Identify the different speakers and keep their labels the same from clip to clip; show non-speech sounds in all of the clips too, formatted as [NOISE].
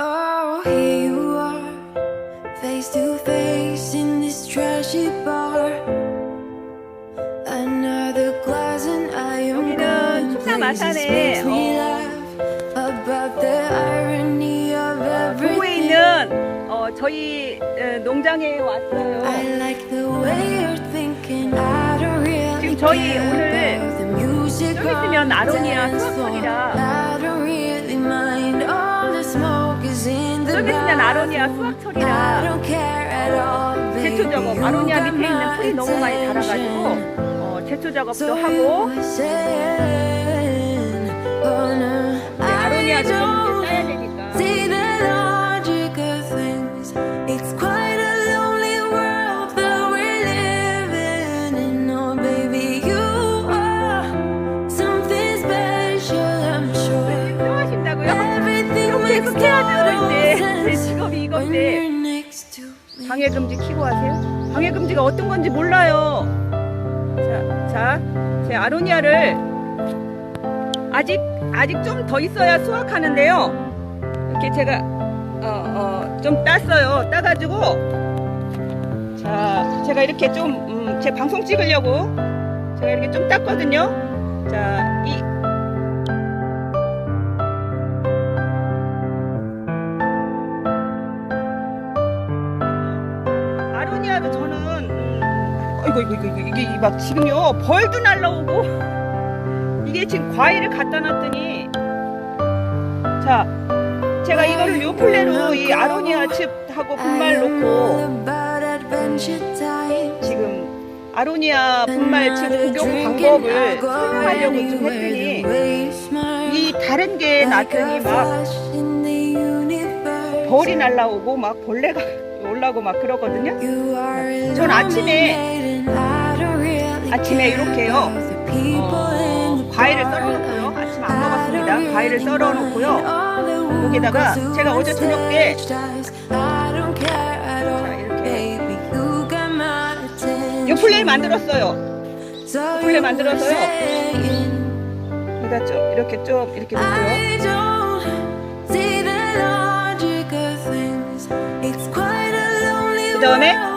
Speaker 1: Oh, here you are, face to face in this trashy bar. Another glass and I am
Speaker 2: 여기는
Speaker 1: gone.
Speaker 2: 충남
Speaker 1: Places
Speaker 2: 아산에,
Speaker 1: makes me
Speaker 2: 어.
Speaker 1: laugh about the irony of
Speaker 2: 동구에
Speaker 1: everything.
Speaker 2: 있는 어, 저희 어, 농장에 왔어요.
Speaker 1: I like the way you're thinking. I don't really
Speaker 2: 지금 저희
Speaker 1: care
Speaker 2: 오늘
Speaker 1: about the music
Speaker 2: 좀 있으면
Speaker 1: on the
Speaker 2: 아로니아
Speaker 1: dance floor.
Speaker 2: 수확철이라.
Speaker 1: I don't really mind.
Speaker 2: 있으면 아로니아
Speaker 1: all, baby.
Speaker 2: 제초 작업, 아로니아 밑에 있는 풀이 너무 많이 자라가지고
Speaker 1: attention.
Speaker 2: 어, 제초 작업도 하고
Speaker 1: oh, I
Speaker 2: 아로니아도 좀
Speaker 1: when
Speaker 2: 이건데. 방해금지 키고 하세요? 방해금지가 어떤 건지 몰라요. 자, 자, 제 아로니아를 아직 아직 좀 더 있어야 수확하는데요. 이렇게 제가 어, 어, 좀 땄어요. 따가지고 자, 제가 이렇게 좀 음, 제 방송 찍으려고 제가 이렇게 좀 땄거든요. 자, 이 이거 이게 막 지금요 벌도 날라오고 이게 지금 과일을 갖다 놨더니 자 제가 이거를 요 플레로 이 아로니아 칩하고 분말 놓고. 지금 아로니아 분말 칩 복용 방법을 설명하려고 좀 했더니 이 다른 게 났더니 막 벌이 날라오고 막 벌레가 [LAUGHS] 올라오고 막 그러거든요.
Speaker 1: 전
Speaker 2: 아침에 아침에 이렇게요. 어, 과일을 썰어놓고요. 아침 안 먹었습니다. 과일을 썰어놓고요. 여기다가 제가 어제 저녁 때 이렇게 요플레이 만들었어요. 요플레이 만들어서요. 여기다 좀 이렇게 좀 이렇게 놓고요.
Speaker 1: 그
Speaker 2: 그다음에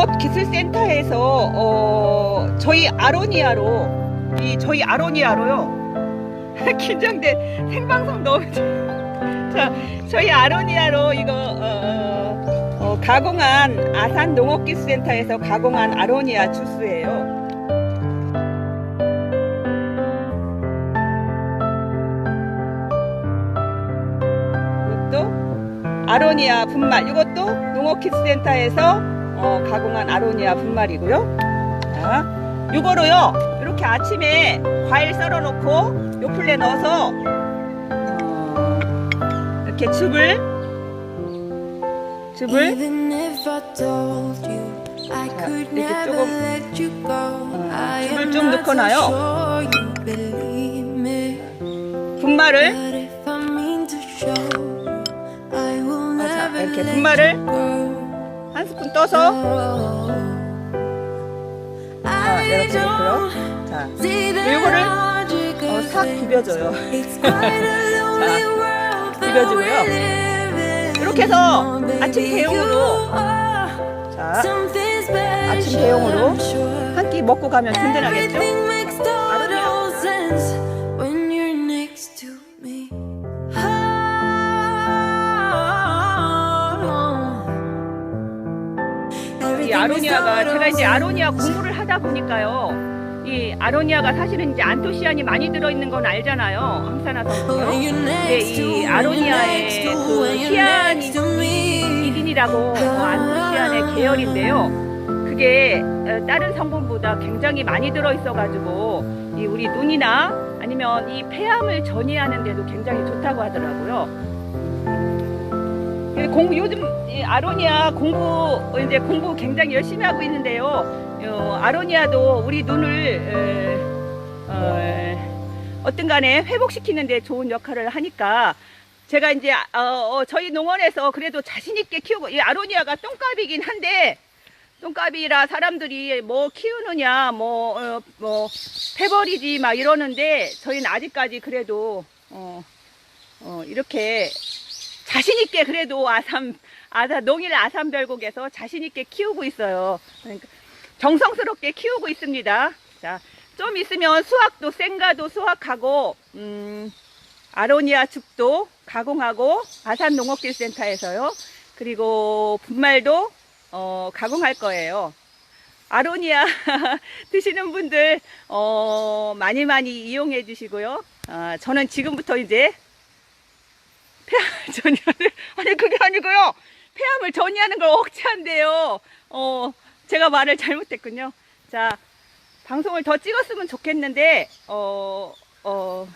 Speaker 2: 농업기술센터에서 어, 저희 아로니아로 이 저희 아로니아로요 [LAUGHS] 긴장돼 생방송 너무 [LAUGHS] 자 저희 아로니아로 이거 어, 어, 가공한 아산 농업기술센터에서 가공한 아로니아 주스예요. 이것도 아로니아 분말 이것도 농업기술센터에서 어, 가공한 아로니아 분말이고요. 자, 이거로요 이렇게 아침에 과일 썰어놓고 요플레 넣어서 어, 이렇게 즙을 즙을 자, 이렇게 조금, 즙을 좀
Speaker 1: not
Speaker 2: 넣고
Speaker 1: so
Speaker 2: 나요.
Speaker 1: sure you believe me.
Speaker 2: 분말을 어, 자, 이렇게 분말을. 한 스푼 떠서 자, 이렇게 넣고요. 자, 요거를 어, 싹. 비벼줘요.
Speaker 1: That
Speaker 2: 비벼주고요. 이렇게 해서.
Speaker 1: Oh,
Speaker 2: 아침 대용으로 자, 아침 대용으로. 한 끼 먹고 가면 든든하겠죠? 이 아로니아가 제가 이제 아로니아 공부를 하다 보니까요. 이 아로니아가 사실은 이제 안토시안이 많이 들어있는 건 알잖아요. 항산화 성분요. 근데 이 아로니아의 그 시안이 이딘이라고 어, 안토시안의 계열인데요. 그게 어, 다른 성분보다 굉장히 많이 들어있어가지고 이 우리 눈이나 아니면 이 폐암을 전이하는 데도 굉장히 좋다고 하더라고요. 근데 공부 요즘 이 아로니아 공부 이제 공부 굉장히 열심히 하고 있는데요. 어, 아로니아도 우리 눈을 어, 어, 어떤 간에 회복시키는데 좋은 역할을 하니까 제가 이제 어, 어, 저희 농원에서 그래도 자신 있게 키우고 이 아로니아가 똥값이긴 한데 똥값이라 사람들이 뭐 키우느냐 뭐 어, 뭐 패버리지 막 이러는데 저희는 아직까지 그래도 어, 어, 이렇게 자신 있게 그래도 아삼 아사 농일 아삼별곡에서 자신 있게 키우고 있어요. 그러니까 정성스럽게 키우고 있습니다. 자, 좀 있으면 수확도 생가도 수확하고 음, 아로니아 죽도 가공하고 아산 농업기술센터에서요. 그리고 분말도 어, 가공할 거예요. 아로니아 [LAUGHS] 드시는 분들 어, 많이 많이 이용해 주시고요. 아, 저는 지금부터 이제 [LAUGHS] 전이하는 아니 그게 아니고요. 폐암을 전이하는 걸 억제한대요. 어, 제가 말을 잘못했군요. 자, 방송을 더 찍었으면 좋겠는데 어, 어,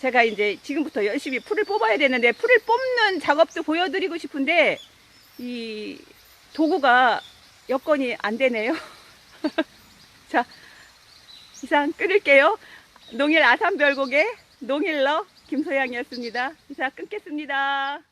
Speaker 2: 제가 이제 지금부터 열심히 풀을 뽑아야 되는데 풀을 뽑는 작업도 보여드리고 싶은데 이 도구가 여건이 안 되네요. [LAUGHS] 자, 이상 끊을게요. 농일 아산별곡의 농일러 김소양이었습니다. 이상 끊겠습니다.